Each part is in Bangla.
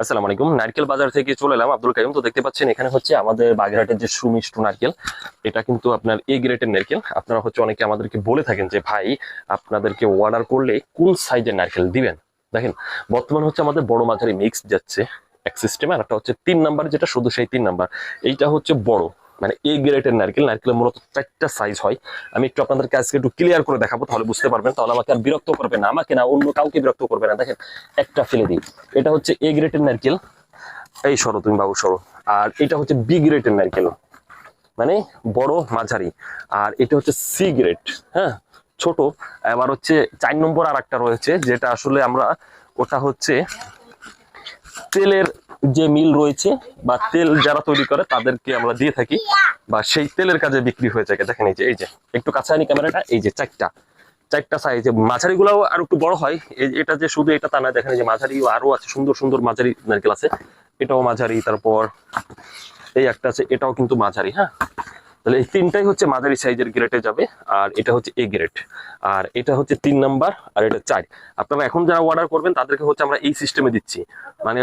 আসসালামু আলাইকুম। নারকেল বাজার থেকে চলে এলাম আব্দুল কাইম। তো দেখতে পাচ্ছেন, এখানে হচ্ছে আমাদের বাগেরহাটের যে সুমিষ্ট নারকেল, এটা কিন্তু আপনার এ গ্রেটের নারকেল। আপনারা হচ্ছে অনেকে আমাদেরকে বলে থাকেন যে, ভাই, আপনাদেরকে অর্ডার করলে কোন সাইজের নারকেল দিবেন? দেখেন, বর্তমান হচ্ছে আমাদের বড় মাঝারি মিক্স যাচ্ছে এক সিস্টেমে আর একটা হচ্ছে তিন নাম্বার যেটা শুধু সেই তিন নাম্বার এইটা হচ্ছে বড়। মানে এ গ্রেটের নারকেল। নারকেলের মূলত চারটা সাইজ হয়। আমি একটু আপনাদেরকে আজকে একটু ক্লিয়ার করে দেখাবো, তাহলে বুঝতে পারবেন। তাহলে আমাকে আর বিরক্ত করবে না, আমাকে না, অন্য কাউকে বিরক্ত করবে না। দেখেন, একটা ফেলে দিই। এটা হচ্ছে এ গ্রেটের নারকেল। এই সরো, তুমি বাবু সরো। আর এটা হচ্ছে বি গ্রেটের নারকেল। মানে বড় মাঝারি। আর এটা হচ্ছে সি গ্রেড হ্যাঁ ছোট। আবার হচ্ছে চার নম্বর আর একটা রয়েছে, যেটা আসলে আমরা, ওটা হচ্ছে তেলের যে মিল রয়েছে বা তেল যারা তৈরি করে তাদেরকে আমরা দিয়ে থাকি বা সেই তেলের কাজে বিক্রি হয়ে থাকে। দেখেন এই যে এই যে, একটু কাছে আনি ক্যামেরাটা, এই যে চারটা। চারটা সাইজ মাঝারি গুলাও আর একটু বড় হয়। এই এটা যে শুধু এটা তা না, দেখেন যে মাঝারি আরও আছে, সুন্দর সুন্দর মাঝারি নারকেল আছে। এটাও মাঝারি, তারপর এই একটা আছে, এটাও কিন্তু মাঝারি হ্যাঁ? তাহলে এই তিনটাই হচ্ছে মাঝারি সাইজের গ্রেডে যাবে, আর এটা হচ্ছে এ গ্রেড আর এটা হচ্ছে তিন নাম্বার, আর এটা চার। আপনারা এখন যারা অর্ডার করবেন, তাদেরকে হচ্ছে আমরা এই সিস্টেমে দিচ্ছি। মানে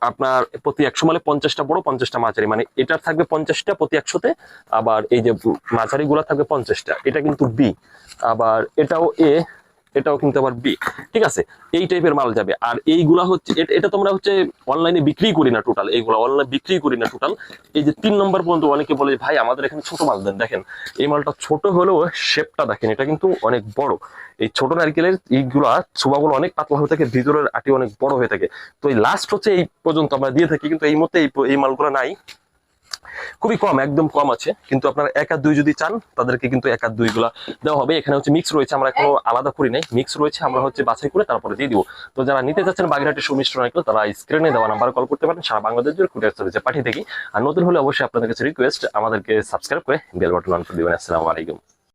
আপনার প্রতি একশো মালে পঞ্চাশটা বড়, পঞ্চাশটা মাঝারি। মানে এটা থাকবে পঞ্চাশটা প্রতি একশোতে, আবার এই যে মাঝারি গুলা থাকবে পঞ্চাশটা। এটা কিন্তু বি আবার এটাও এ এটাও কিন্তু আবার বি ঠিক আছে? এই টাইপের মাল যাবে। আর এইগুলা হচ্ছে এটা তোমরা হচ্ছে অনলাইনে বিক্রি করি না টোটাল এইগুলা অনলাইনে বিক্রি করি না টোটাল এই যে তিন নম্বর পর্যন্ত অনেকে বলে, ভাই, আমাদের এখানে ছোট মাল দেন। দেখেন, এই মালটা ছোট হলেও শেপটা দেখেন, এটা কিন্তু অনেক বড়। এই ছোট নারকেলের এইগুলা ছোবাগুলো অনেক পাতলা হয়ে থাকে, ভিতরের আটি অনেক বড় হয়ে থাকে। তো এই লাস্ট হচ্ছে এই পর্যন্ত আমরা দিয়ে থাকি, কিন্তু এই মধ্যে এই মালগুলো নাই। খুবই কম, একদম কম আছে। কিন্তু আপনারা এক আর দুই যদি চান, তাদেরকে কিন্তু এক আর দুই গুলা দেওয়া হবে। এখানে হচ্ছে মিক্স রয়েছে, আমরা এখনও আলাদা করি নাই। মিক্স রয়েছে, আমরা হচ্ছে বাছাই করে তারপরে দিয়ে দিব। তো যারা নিতে চাচ্ছেন বাগেরহাটের সুমিশ্রণ নারকেল তারা স্ক্রিনে দেওয়া নাম্বার কল করতে পারেন। সারা বাংলাদেশ জুড়ে কুরিয়ার পাঠিয়ে থাকি আর নতুন হলে অবশ্যই আপনাদের কাছে রিকোয়েস্ট আমাদেরকে সাবস্ক্রাইব করে বেল বাটন অন করে দেবেন। আসসালামু আলাইকুম।